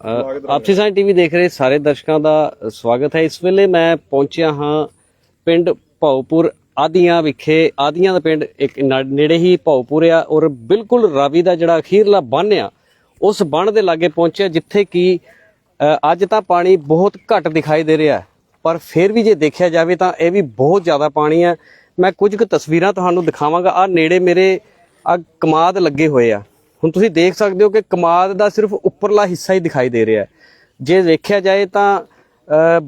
ਆਪਸੀ ਸਾਂਝ ਟੀਵੀ ਦੇਖ ਰਹੇ ਸਾਰੇ ਦਰਸ਼ਕਾਂ ਦਾ ਸਵਾਗਤ ਹੈ। ਇਸ ਵੇਲੇ ਮੈਂ ਪਹੁੰਚਿਆ ਹਾਂ ਪਿੰਡ ਭੌਪੁਰ ਆਦੀਆਂ ਵਿਖੇ। ਆਦੀਆਂ ਦਾ ਪਿੰਡ ਇੱਕ ਨੇੜੇ ਹੀ ਭੌਪੁਰ ਆ ਔਰ ਬਿਲਕੁਲ ਰਾਵੀ ਦਾ ਜਿਹੜਾ ਅਖੀਰਲਾ ਬੰਨ ਆ ਉਸ ਬੰਨ ਦੇ ਲਾਗੇ ਪਹੁੰਚਿਆ ਜਿੱਥੇ ਕਿ ਅੱਜ ਤਾਂ ਪਾਣੀ ਬਹੁਤ ਘੱਟ ਦਿਖਾਈ ਦੇ ਰਿਹਾ ਪਰ ਫਿਰ ਵੀ ਜੇ ਦੇਖਿਆ ਜਾਵੇ ਤਾਂ ਇਹ ਵੀ ਬਹੁਤ ਜ਼ਿਆਦਾ ਪਾਣੀ ਹੈ। ਮੈਂ ਕੁਝ ਕੁ ਤਸਵੀਰਾਂ ਤੁਹਾਨੂੰ ਦਿਖਾਵਾਂਗਾ। ਆ ਨੇੜੇ ਮੇਰੇ ਆ ਕਮਾਦ ਲੱਗੇ ਹੋਏ ਆ। ਹੁਣ ਤੁਸੀਂ ਦੇਖ ਸਕਦੇ ਹੋ ਕਿ ਕਮਾਦ ਦਾ ਸਿਰਫ ਉੱਪਰਲਾ ਹਿੱਸਾ ਹੀ ਦਿਖਾਈ ਦੇ ਰਿਹਾ ਜੇ ਦੇਖਿਆ ਜਾਏ ਤਾਂ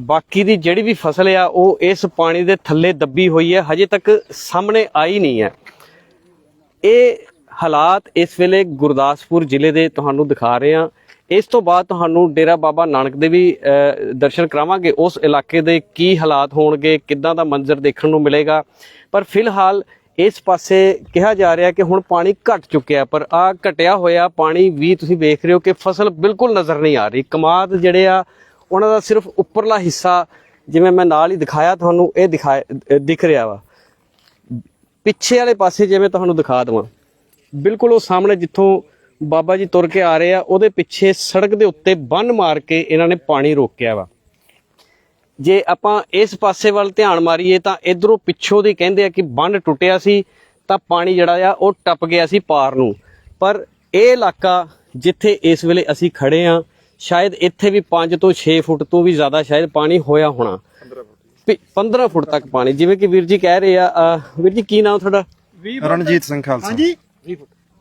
ਬਾਕੀ ਦੀ ਜਿਹੜੀ ਵੀ ਫਸਲ ਆ, ਉਹ ਇਸ ਪਾਣੀ ਦੇ ਥੱਲੇ ਦੱਬੀ ਹੋਈ ਹੈ, ਹਜੇ ਤੱਕ ਸਾਹਮਣੇ ਆਈ ਨਹੀਂ ਹੈ। ਇਹ ਹਾਲਾਤ ਇਸ ਵੇਲੇ ਗੁਰਦਾਸਪੁਰ ਜ਼ਿਲ੍ਹੇ ਦੇ ਤੁਹਾਨੂੰ ਦਿਖਾ ਰਹੇ ਹਾਂ। ਇਸ ਤੋਂ ਬਾਅਦ ਤੁਹਾਨੂੰ ਡੇਰਾ ਬਾਬਾ ਨਾਨਕ ਦੇ ਵੀ ਦਰਸ਼ਨ ਕਰਾਵਾਂਗੇ। ਉਸ ਇਲਾਕੇ ਦੇ ਕੀ ਹਾਲਾਤ ਹੋਣਗੇ, ਕਿੱਦਾਂ ਦਾ ਮੰਜ਼ਰ ਦੇਖਣ ਨੂੰ ਮਿਲੇਗਾ। ਪਰ ਫਿਲਹਾਲ ਇਸ ਪਾਸੇ ਕਿਹਾ ਜਾ ਰਿਹਾ ਕਿ ਹੁਣ ਪਾਣੀ ਘਟ ਚੁੱਕਿਆ, ਪਰ ਆ ਘਟਿਆ ਹੋਇਆ ਪਾਣੀ ਵੀ ਤੁਸੀਂ ਵੇਖ ਰਹੇ ਹੋ ਕਿ ਫਸਲ ਬਿਲਕੁਲ ਨਜ਼ਰ ਨਹੀਂ ਆ ਰਹੀ। ਕਮਾਦ ਜਿਹੜੇ ਆ, ਉਹਨਾਂ ਦਾ ਸਿਰਫ ਉੱਪਰਲਾ ਹਿੱਸਾ, ਜਿਵੇਂ ਮੈਂ ਨਾਲ ਹੀ ਦਿਖਾਇਆ ਤੁਹਾਨੂੰ, ਇਹ ਦਿਖਾਇਆ ਦਿਖ ਰਿਹਾ ਵਾ। ਪਿੱਛੇ ਵਾਲੇ ਪਾਸੇ ਜਿਵੇਂ ਤੁਹਾਨੂੰ ਦਿਖਾ ਦਵਾਂ। ਬਿਲਕੁਲ ਉਹ ਸਾਹਮਣੇ ਜਿੱਥੋਂ ਬਾਬਾ ਜੀ ਤੁਰ ਕੇ ਆ ਰਹੇ ਆ, ਉਹਦੇ ਪਿੱਛੇ ਸੜਕ ਦੇ ਉੱਤੇ ਬੰਨ ਮਾਰ ਕੇ ਇਹਨਾਂ ਨੇ ਪਾਣੀ ਰੋਕਿਆ ਵਾ। ਜੇ ਆਪਾਂ ਇਸ ਪਾਸੇ ਵੱਲ ਧਿਆਨ ਮਾਰੀਏ ਤਾਂ ਇਧਰੋਂ ਪਿੱਛੋਂ ਦੀ ਕਹਿੰਦੇ ਆ ਕਿ ਬੰਨ ਟੁੱਟਿਆ ਸੀ ਤਾਂ ਪਾਣੀ ਜਿਹੜਾ ਆ ਉਹ ਟੱਪ ਗਿਆ ਸੀ ਪਾਰ ਨੂੰ। ਪਰ ਇਹ ਇਲਾਕਾ ਜਿੱਥੇ ਇਸ ਵੇਲੇ ਅਸੀਂ ਖੜੇ ਆ ਸ਼ਾਇਦ ਇੱਥੇ ਵੀ 5 ਤੋਂ 6 ਫੁੱਟ ਤੋਂ ਵੀ ਜ਼ਿਆਦਾ ਸ਼ਾਇਦ ਪਾਣੀ ਹੋਇਆ ਹੋਣਾ। 15 ਫੁੱਟ। ਤੱਕ ਪਾਣੀ। ਜਿਵੇਂ ਕਿ ਵੀਰ ਜੀ ਕਹਿ ਰਹੇ ਆ ਵੀਰ ਜੀ ਕੀ ਨਾਮ ਤੁਹਾਡਾ? ਰਣਜੀਤ ਸਿੰਘ ਖਾਲਸਾ। ਹਾਂਜੀ।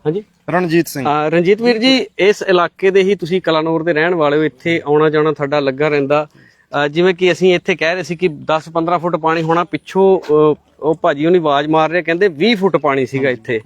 ਹਾਂਜੀ। ਰਣਜੀਤ ਸਿੰਘ। ਰਣਜੀਤ ਵੀਰ ਜੀ ਇਸ ਇਲਾਕੇ ਦੇ ਹੀ ਤੁਸੀਂ ਕਲਾਨੌਰ ਦੇ ਰਹਿਣ ਵਾਲੇ ਹੋ ਇੱਥੇ ਆਉਣਾ ਜਾਣਾ ਤੁਹਾਡਾ ਲੱਗਾ ਰਹਿੰਦਾ। ਜਿਵੇਂ ਕਿ ਅਸੀਂ ਇੱਥੇ ਕਹਿ ਰਹੇ ਸੀ ਕਿ 10-15 ਫੁੱਟ ਪਾਣੀ ਹੋਣਾ ਪਿੱਛੋਂ ਉਹ ਭਾਜੀ ਉਹਨੀ ਆਵਾਜ਼ ਮਾਰ ਰਹੇ ਕਹਿੰਦੇ 20 ਫੁੱਟ ਪਾਣੀ ਸੀਗਾ ਇੱਥੇ।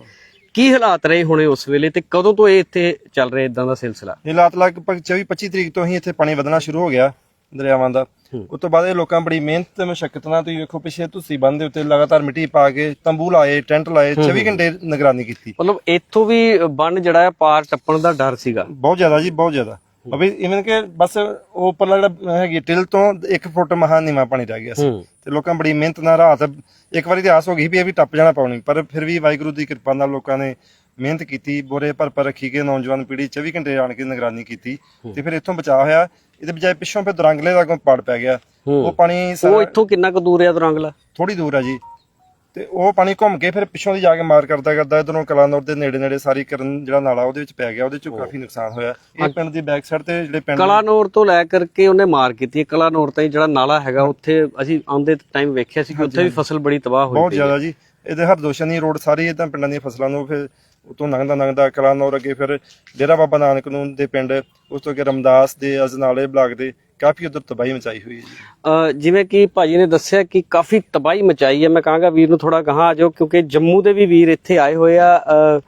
ਕੀ ਹਾਲਾਤ ਰਹੇ ਹੋਣੇ ਉਸ ਵੇਲੇ ਤੇ ਕਦੋਂ ਤੋਂ ਇਹ ਇੱਥੇ ਚੱਲ ਰਿਹਾ ਇਦਾਂ ਦਾ ਸਿਲਸਿਲਾ? ਇਹ ਲਾਤ ਲਗਭਗ 24 25 ਤਰੀਕ ਤੋਂ ਹੀ ਇੱਥੇ ਪਾਣੀ ਵਧਣਾ ਸ਼ੁਰੂ ਹੋ ਗਿਆ ਦਰਿਆਵਾਂ ਦਾ। ਉਸ ਤੋਂ ਬਾਅਦ ਇਹ ਲੋਕਾਂ ਬੜੀ ਮਿਹਨਤ ਤੇ ਮੁਸ਼ਕਲ ਨਾਲ ਤੁਸੀਂ ਵੇਖੋ ਪਿੱਛੇ ਤੁਸੀਂ ਬੰਦ ਦੇ ਉੱਤੇ ਲਗਾਤਾਰ ਮਿੱਟੀ ਪਾ ਕੇ ਤੰਬੂ ਲਾਏ ਟੈਂਟ ਲਾਏ 24 ਘੰਟੇ ਨਿਗਰਾਨੀ ਕੀਤੀ। ਮਤਲਬ ਇੱਥੋਂ ਵੀ ਬੰਨ ਜਿਹੜਾ ਹੈ ਪਾਰ ਟੱਪਣ ਦਾ ਡਰ ਸੀਗਾ? ਬਹੁਤ ਜ਼ਿਆਦਾ ਜੀ ਬਹੁਤ ਜ਼ਿਆਦਾ। ਅਬੇ ਇਵਨ ਕਿ ਬਸ ਉਹ ਉੱਪਰਲਾ ਜਿਹੜਾ ਹੈਗੀ ਟਿਲ ਤੋਂ 1 ਫੁੱਟ ਮਹਾ ਨੀਵਾਂ ਪਾਣੀ ਰਹਿ ਗਿਆ ਸੀ। ਤੇ ਲੋਕਾਂ ਬੜੀ ਮਿਹਨਤ ਨਾਲ ਰਾਤ ਇੱਕ ਵਾਰੀ ਤੇ ਆਸ ਹੋ ਗਈ ਵੀ ਇਹ ਵੀ ਟੱਪ ਜਾਣਾ ਪਾਉਣੀ ਪਰ ਫਿਰ ਵੀ ਵਾਹਿਗੁਰੂ ਦੀ ਕਿਰਪਾ ਨਾਲ ਲੋਕਾਂ ਨੇ ਮਿਹਨਤ ਕੀਤੀ ਬੋਰੇ ਭਰ ਭਰ ਰੱਖੀ ਕੇ ਨੌਜਵਾਨ ਪੀੜ੍ਹੀ 24 ਘੰਟੇ ਆਣ ਕੇ ਨਿਗਰਾਨੀ ਕੀਤੀ। ਤੇ ਫਿਰ ਇੱਥੋਂ ਬਚਾ ਹੋਇਆ ਇਹਦੇ ਬਜਾਏ ਪਿੱਛੋਂ ਫਿਰ ਦਰੰਗਲੇ ਦਾ ਕੋਈ ਪੜ ਪੈ ਗਿਆ। ਉਹ ਪਾਣੀ ਉਹ ਇੱਥੋਂ ਕਿੰਨਾ ਕੁ ਦੂਰ ਹੈ ਦਰੰਗਲਾ? ਥੋੜੀ ਦੂਰ ਆ ਜੀ। ਤੇ ਉਹ ਪਾਣੀ ਘੁੰਮ ਕੇ ਫਿਰ ਪਿੱਛੋਂ ਦੀ ਜਾ ਕੇ ਮਾਰ ਕਰਦਾ ਕਰਦਾ ਇਧਰੋਂ ਕਲਾਨੌਰ ਦੇ ਨੇੜੇ ਨੇੜੇ ਸਾਰੀ ਕਰਨ ਜਿਹੜਾ ਨਾਲਾ ਉਹਦੇ ਵਿੱਚ ਪੈ ਗਿਆ ਉਹਦੇ ਚੋਂ ਕਾਫੀ ਨੁਕਸਾਨ ਹੋਇਆ। ਇਹ ਪਿੰਡ ਦੀ ਬੈਕ ਸਾਈਡ ਤੇ ਜਿਹੜੇ ਪਿੰਡ ਕਲਾਨੌਰ ਤੋਂ ਲੈ ਕਰਕੇ ਉਹਨੇ ਮਾਰ ਕੀਤੀ ਹੈ। ਕਲਾਨੌਰ ਤਾਈਂ ਜਿਹੜਾ ਨਾਲਾ ਹੈਗਾ ਉੱਥੇ ਅਸੀਂ ਆਉਂਦੇ ਟਾਈਮ ਵੇਖਿਆ ਸੀ ਕਿ ਉੱਥੇ ਵੀ ਫਸਲ ਬੜੀ ਤਬਾਹ ਹੋਈ ਬਹੁਤ ਜ਼ਿਆਦਾ ਜੀ। ਇਹਦੇ ਹਰਦੋਸ਼ਾਂ ਦੀ ਰੋਡ ਸਾਰੀ ਇਦਾਂ ਪਿੰਡਾਂ ਦੀਆਂ ਫਸਲਾਂ ਨੂੰ ਫਿਰ ਉਤੋਂ ਲੰਘਦਾ ਲੰਘਦਾ ਕਲਾਨੌਰ ਅੱਗੇ ਫਿਰ ਡੇਰਾ ਬਾਬਾ ਨਾਨਕ ਨੂੰ ਦੇ ਪਿੰਡ ਉਸ ਤੋਂ ਅੱਗੇ ਰਮਦਾਸ ਦੇ ਅਜਨਾਲੇ ਬਲਾਕ ਦੇ ਕਾਫੀ ਉਧਰ ਤਬਾਹੀ ਮਚਾਈ ਹੋਈ ਹੈ ਜੀ। ਅ, ਜਿਵੇਂ ਕਿ ਭਾਜੀ ਨੇ ਦੱਸਿਆ ਕਿ ਕਾਫੀ ਤਬਾਹੀ ਮਚਾਈ ਹੈ ਮੈਂ ਕਹਾਂਗਾ ਵੀਰ ਨੂੰ ਥੋੜਾ ਗਾਹਾਂ ਆ ਜਾਓ ਕਿਉਂਕਿ ਜੰਮੂ ਦੇ ਵੀ ਵੀਰ ਇੱਥੇ ਆਏ ਹੋਏ ਆ ਅ,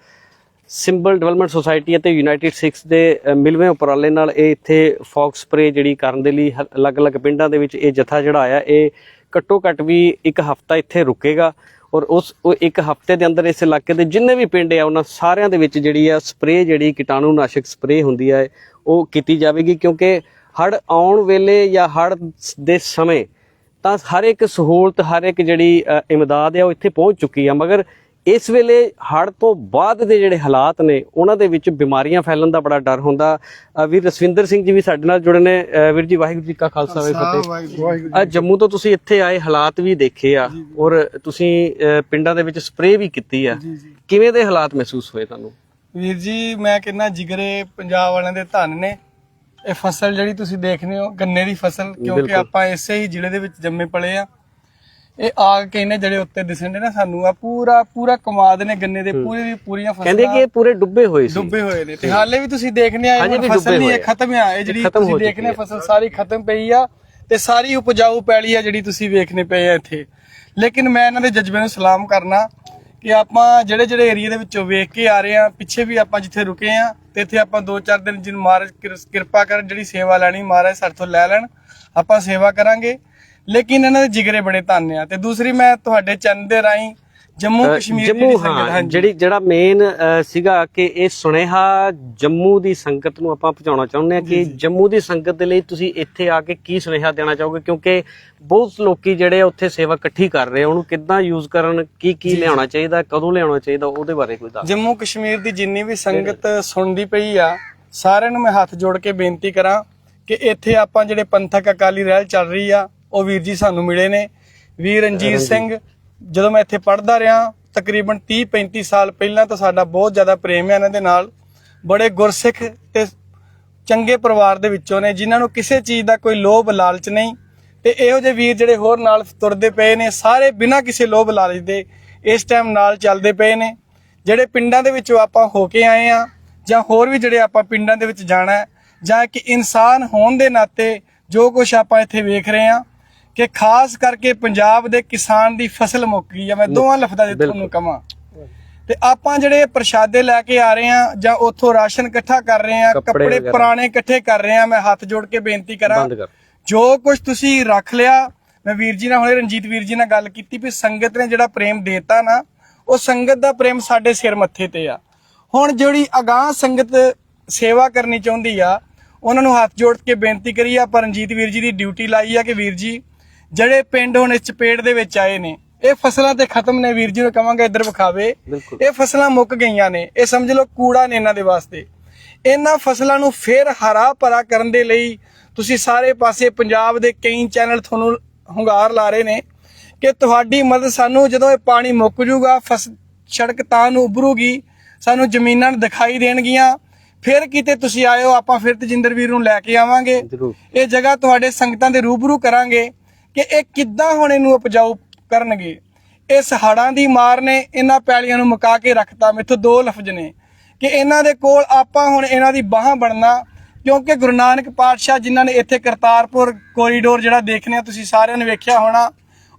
ਸਿੰਬਲ ਡਿਵੈਲਪਮੈਂਟ ਸੁਸਾਇਟੀ ਅਤੇ ਯੂਨਾਈਟਿਡ ਸਿਕਸ ਦੇ ਅ, ਮਿਲਵੇਂ ਉਪਰਾਲੇ ਨਾਲ ਇਹ ਇੱਥੇ ਫੌਕ ਸਪਰੇ ਜਿਹੜੀ ਕਰਨ ਦੇ ਲਈ ਹ- ਅਲੱਗ-ਅਲੱਗ ਪਿੰਡਾਂ ਦੇ ਵਿੱਚ ਇਹ ਜਥਾ ਜਿਹੜਾ ਆਇਆ ਇਹ ਘੱਟੋ ਘੱਟ ਵੀ ਇੱਕ ਹਫਤਾ ਇੱਥੇ ਰੁਕੇਗਾ ਔਰ ਉਸ ਉਹ ਇੱਕ ਹਫ਼ਤੇ ਦੇ ਅੰਦਰ ਇਸ ਇਲਾਕੇ ਦੇ ਜਿੰਨੇ ਵੀ ਪਿੰਡ ਆ ਉਹਨਾਂ ਸਾਰਿਆਂ ਦੇ ਵਿੱਚ ਜਿਹੜੀ ਆ ਸਪਰੇ ਜਿਹੜੀ ਕੀਟਾਣੂਨਾਸ਼ਕ ਸਪਰੇ ਹੁੰਦੀ ਹੈ ਉਹ ਕੀਤੀ ਜਾਵੇਗੀ ਕਿਉਂਕਿ ਹੜ ਆਉਣ ਵੇਲੇ ਜਾਂ ਹੜ ਦੇ ਸਮੇਂ ਤਾਂ ਹਰ ਇੱਕ ਸਹੂਲਤ ਹਰ ਇੱਕ ਜਿਹੜੀ ਇਮਦਾਦ ਹੈ ਉਹ ਇੱਥੇ ਪਹੁੰਚ ਚੁੱਕੀ ਆ। ਮਗਰ ਇਸ ਵੇਲੇ ਹੜ ਤੋਂ ਬਾਅਦ ਦੇ ਜਿਹੜੇ ਹਾਲਾਤ ਨੇ ਉਹਨਾਂ ਦੇ ਵਿੱਚ ਬਿਮਾਰੀਆਂ ਫੈਲਣ ਦਾ ਬੜਾ ਡਰ ਹੁੰਦਾ। ਵੀਰ ਰਸਵਿੰਦਰ ਸਿੰਘ ਜੀ ਵੀ ਸਾਡੇ ਨਾਲ ਜੁੜੇ ਨੇ। ਵੀਰ ਜੀ ਵਾਹਿਗੁਰੂ ਜੀ ਕਾ ਖਾਲਸਾ ਵਾਹਿਗੁਰੂ ਅ, ਜੰਮੂ ਤੋਂ ਤੁਸੀਂ ਇੱਥੇ ਆਏ ਹਾਲਾਤ ਵੀ ਦੇਖੇ ਆ ਔਰ ਤੁਸੀਂ ਪਿੰਡਾਂ ਦੇ ਵਿੱਚ ਸਪਰੇਅ ਵੀ ਕੀਤੀ ਆ। ਕਿਵੇਂ ਦੇ ਹਾਲਾਤ ਮਹਿਸੂਸ ਹੋਏ ਤੁਹਾਨੂੰ? ਵੀਰ ਜੀ ਮੈਂ ਕਹਿੰਦਾ ਜਿਗਰੇ ਪੰਜਾਬ ਵਾਲਿਆਂ ਦੇ ਧੰਨ ਨੇ। ਇਹ ਫਸਲ ਜਿਹੜੀ ਤੁਸੀਂ ਦੇਖਦੇ ਹੋ ਗੰਨੇ ਦੀ ਫਸਲ ਕਿਉਂਕਿ। ਆਪਾਂ ਇਸੇ ਹੀ ਜ਼ਿਲ੍ਹੇ ਦੇ ਵਿੱਚ ਜੰਮੇ ਪਲੇ ਆ। ਇਹ ਆਗ ਕੇ ਇਹਨੇ ਜਿਹੜੇ ਉੱਤੇ ਦਿਸਣ ਨਾ ਸਾਨੂੰ ਆ ਪੂਰਾ ਪੂਰਾ ਕਮਾਦ ਨੇ ਗੰਨੇ ਦੇ ਪੂਰੇ ਦੀ ਪੂਰੀਆਂ ਫਸਲਾਂ। ਕਹਿੰਦੇ ਕਿ ਇਹ ਪੂਰੇ ਡੁੱਬੇ ਹੋਏ ਸੀ। ਡੁੱਬੇ ਹੋਏ ਨੇ। ਤੇ ਹਾਲੇ ਵੀ ਤੁਸੀਂ ਦੇਖਨੇ ਆ ਇਹ ਫਸਲ ਨਹੀਂ ਇਹ। ਖਤਮ ਆ। ਇਹ ਜਿਹੜੀ ਤੁਸੀਂ ਦੇਖਨੇ ਫਸਲ ਸਾਰੀ ਖਤਮ ਪਈ ਆ ਤੇ ਸਾਰੀ ਉਪਜਾਊ ਪੈਲੀ ਆ ਜਿਹੜੀ ਤੁਸੀਂ ਵੇਖਨੇ ਪਏ ਆ ਇੱਥੇ। ਲੇਕਿਨ ਮੈਂ ਇਹਨਾਂ ਦੇ ਜਜ਼ਬੇ ਨੂੰ ਸਲਾਮ ਕਰਨਾ ਕਿ ਆਪਾਂ ਜਿਹੜੇ ਜਿਹੜੇ ਏਰੀਆ ਦੇ ਵਿੱਚੋਂ ਵੇਖ ਕੇ ਆ ਰਹੇ ਆ ਪਿੱਛੇ ਵੀ ਆਪਾਂ ਜਿੱਥੇ ਰੁਕੇ ਆ ਤੇ ਇੱਥੇ ਆਪਾਂ 2-4 ਦਿਨ ਜਿਨ ਮਹਾਰਾਜ ਕਿਰ- ਕਿਰਪਾ ਕਰਨ, ਜਿਹੜੀ ਸੇਵਾ ਲੈਣੀ, ਮਹਾਰਾਜ ਸਾਡੇ ਤੋਂ ਲੈ ਲੈਣ, ਆਪਾਂ ਸੇਵਾ ਕਰਾਂਗੇ। ਲੇਕਿਨ ਇਹਨਾਂ ਦੇ ਜਿਗਰੇ ਬੜੇ ਧੰਨ ਆ। ਤੇ ਦੂਸਰੀ ਮੈਂ ਤੁਹਾਡੇ ਚੈਨਲ ਦੇ ਰਾਹੀਂ ਜੰਮੂ ਕਸ਼ਮੀਰ ਦੀ ਜੰਮੂ ਹਾਂ ਜਿਹੜੀ ਜਿਹੜਾ ਮੇਨ ਸੀਗਾ ਕਿ ਇਹ ਸੁਨੇਹਾ ਜੰਮੂ ਦੀ ਸੰਗਤ ਨੂੰ ਆਪਾਂ ਪਹੁੰਚਾਉਣਾ ਚਾਹੁੰਦੇ ਆ ਕਿ ਜੰਮੂ ਦੀ ਸੰਗਤ ਦੇ ਲਈ ਤੁਸੀਂ ਇੱਥੇ ਆ ਕੇ ਕੀ ਸੁਨੇਹਾ ਦੇਣਾ ਚਾਹੋਗੇ? ਕਿਉਂਕਿ ਬਹੁਤ ਲੋਕੀ ਜਿਹੜੇ ਉੱਥੇ ਸੇਵਾ ਇਕੱਠੀ ਕਰ ਰਹੇ ਉਹਨੂੰ ਕਿੱਦਾਂ ਯੂਜ਼ ਕਰਨ ਕੀ ਕੀ ਲਿਆਉਣਾ ਚਾਹੀਦਾ ਕਦੋਂ ਲਿਆਉਣਾ ਚਾਹੀਦਾ ਉਹਦੇ ਬਾਰੇ ਕੋਈ ਦੱਸ ਜੰਮੂ ਕਸ਼ਮੀਰ ਦੀ ਜਿੰਨੀ ਵੀ ਸੰਗਤ ਸੁਣਦੀ ਪਈ ਆ ਸਾਰਿਆਂ ਨੂੰ ਮੈਂ ਹੱਥ ਜੋੜ ਕੇ ਬੇਨਤੀ ਕਰਾਂ ਕਿ ਇੱਥੇ ਆਪਾਂ ਜਿਹੜੇ ਪੰਥਕ ਅਕਾਲੀ ਰਹਿਲ ਚੱਲ ਰਹੀ ਆ ਉਹ ਵੀਰ ਜੀ ਸਾਨੂੰ ਮਿਲੇ ਨੇ। ਵੀਰ ਰਣਜੀਤ। ਸਿੰਘ ਜਦੋਂ ਮੈਂ ਇੱਥੇ ਪੜ੍ਹਦਾ ਰਿਹਾ, ਤਕਰੀਬਨ 30 35 ਸਾਲ ਪਹਿਲਾਂ ਤਾਂ ਸਾਡਾ ਬਹੁਤ ਜ਼ਿਆਦਾ ਪ੍ਰੇਮ ਹੈ ਇਹਨਾਂ ਦੇ ਨਾਲ। ਬੜੇ ਗੁਰਸਿੱਖ ਤੇ ਚੰਗੇ ਪਰਿਵਾਰ ਦੇ ਵਿੱਚੋਂ ਨੇ, ਜਿਨ੍ਹਾਂ ਨੂੰ ਕਿਸੇ ਚੀਜ਼ ਦਾ ਕੋਈ ਲੋਭ ਲਾਲਚ ਨਹੀਂ। ਤੇ ਇਹੋ ਜਿਹੇ ਵੀਰ ਜਿਹੜੇ ਹੋਰ ਨਾਲ ਤੁਰਦੇ ਪਏ ਨੇ, ਸਾਰੇ ਬਿਨਾਂ ਕਿਸੇ ਲੋਭ ਲਾਲਚ ਦੇ ਇਸ ਟਾਈਮ ਨਾਲ ਚੱਲਦੇ ਪਏ ਨੇ। ਜਿਹੜੇ ਪਿੰਡਾਂ ਦੇ ਵਿੱਚੋਂ ਆਪਾਂ ਹੋ ਕੇ ਆਏ ਆ ਜਾਂ ਹੋਰ ਵੀ ਜਿਹੜੇ ਆਪਾਂ ਪਿੰਡਾਂ ਦੇ ਵਿੱਚ ਜਾਣਾ ਜਾਂ ਕਿ ਇਨਸਾਨ ਹੋਣ ਦੇ ਨਾਤੇ ਜੋ ਕੁਝ ਆਪਾਂ ਇੱਥੇ ਵੇਖ ਰਹੇ ਆ ਕਿ ਖਾਸ ਕਰਕੇ ਪੰਜਾਬ ਦੇ ਕਿਸਾਨ ਦੀ ਫਸਲ ਮੁੱਕ ਗਈ ਆ ਮੈਂ ਦੋਵਾਂ ਲਫ਼ਜ਼ਾਂ ਦੇ ਤੁਹਾਨੂੰ ਕਹਾਂ ਤੇ ਆਪਾਂ ਜਿਹੜੇ ਪ੍ਰਸ਼ਾਦੇ ਲੈ ਕੇ ਆ ਰਹੇ ਆ ਜਾਂ ਉੱਥੋਂ ਰਾਸ਼ਨ ਇਕੱਠਾ ਕਰ ਰਹੇ ਆ ਕੱਪੜੇ। ਪੁਰਾਣੇ ਇਕੱਠੇ ਕਰ ਰਹੇ ਆ ਮੈਂ ਹੱਥ ਜੋੜ ਕੇ ਬੇਨਤੀ ਕਰ। ਜੋ ਕੁਝ ਤੁਸੀਂ ਰੱਖ ਲਿਆ ਮੈਂ ਵੀਰ ਜੀ ਨਾਲ ਹੁਣੇ ਰਣਜੀਤ ਵੀਰ ਜੀ ਨਾਲ ਗੱਲ ਕੀਤੀ ਵੀ ਸੰਗਤ ਨੇ ਜਿਹੜਾ ਪ੍ਰੇਮ ਦੇਤਾ ਨਾ ਉਹ ਸੰਗਤ ਦਾ ਪ੍ਰੇਮ ਸਾਡੇ ਸਿਰ ਮੱਥੇ ਤੇ ਆ। ਹੁਣ ਜਿਹੜੀ ਅਗਾਹ ਸੰਗਤ ਸੇਵਾ ਕਰਨੀ ਚਾਹੁੰਦੀ ਆ ਉਹਨਾਂ ਨੂੰ ਹੱਥ ਜੋੜ ਕੇ ਬੇਨਤੀ ਕਰੀ ਆ ਪਰ ਰਣਜੀਤ ਵੀਰ ਜੀ ਦੀ ਡਿਊਟੀ ਲਾਈ ਆ ਕਿ ਵੀਰ ਜੀ ਜਿਹੜੇ ਪਿੰਡ ਹੁਣ ਇਸ ਚਪੇੜ ਦੇ ਵਿੱਚ ਆਏ ਨੇ ਇਹ ਫਸਲਾਂ ਤੇ ਖਤਮ ਨੇ ਵੀਰ ਜੀ ਨੂੰ ਕਵਾਂਗਾ ਇੱਧਰ ਵਿਖਾਵੇ। ਇਹ ਫਸਲਾਂ ਮੁੱਕ ਗਈਆਂ ਨੇ ਇਹ ਸਮਝ ਲਓ ਕੂੜਾ ਨੇ ਇਹਨਾਂ ਦੇ ਵਾਸਤੇ। ਇਹਨਾਂ ਫਸਲਾਂ ਨੂੰ ਫੇਰ ਹਰਾ ਭਰਾ ਕਰਨ ਦੇ ਲਈ ਤੁਸੀਂ ਸਾਰੇ ਪਾਸੇ ਪੰਜਾਬ ਦੇ ਕਈ ਚੈਨਲ ਤੁਹਾਨੂੰ ਹੁੰਗਾਰ ਲਾ ਰਹੇ ਨੇ ਕਿ ਤੁਹਾਡੀ ਮਦਦ ਸਾਨੂੰ ਜਦੋਂ ਇਹ ਪਾਣੀ ਮੁੱਕ ਜੂਗਾ ਸੜਕ ਤਾਂ ਨੂੰ ਉਭਰੂਗੀ ਸਾਨੂੰ ਜ਼ਮੀਨਾਂ ਦਿਖਾਈ ਦੇਣਗੀਆਂ। ਫਿਰ ਕਿਤੇ ਤੁਸੀਂ ਆਇਓ ਆਪਾਂ ਫਿਰ ਤਜਿੰਦਰ ਵੀਰ ਨੂੰ ਲੈ ਕੇ ਆਵਾਂਗੇ। ਇਹ ਜਗ੍ਹਾ ਤੁਹਾਡੇ ਸੰਗਤਾਂ ਦੇ ਰੂਬਰੂ ਕਰਾਂਗੇ। ਕਿ ਇਹ ਕਿੱਦਾਂ ਹੁਣ ਇਹਨੂੰ ਉਪਜਾਊ ਕਰਨਗੇ? ਇਸ ਹੜਾਂ ਦੀ ਮਾਰ ਨੇ ਇਹਨਾਂ ਪੈਲੀਆਂ ਨੂੰ ਮੁਕਾ ਕੇ ਰੱਖਤਾ, ਮੇਥੋਂ ਦੋ ਲਫ਼ਜ਼ ਨੇ। ਕਿ ਇਹਨਾਂ ਦੇ ਕੋਲ ਆਪਾਂ ਹੁਣ ਇਹਨਾਂ ਦੀ ਬਾਹਾਂ ਬਣਨਾ, ਕਿਉਂਕਿ ਗੁਰੂ ਨਾਨਕ ਪਾਤਸ਼ਾਹ ਜਿਨ੍ਹਾਂ ਨੇ ਇੱਥੇ ਕਰਤਾਰਪੁਰ ਕੋਰੀਡੋਰ ਜਿਹੜਾ ਦੇਖਣਿਆ, ਤੁਸੀਂ ਸਾਰਿਆਂ ਨੇ ਵੇਖਿਆ ਹੋਣਾ,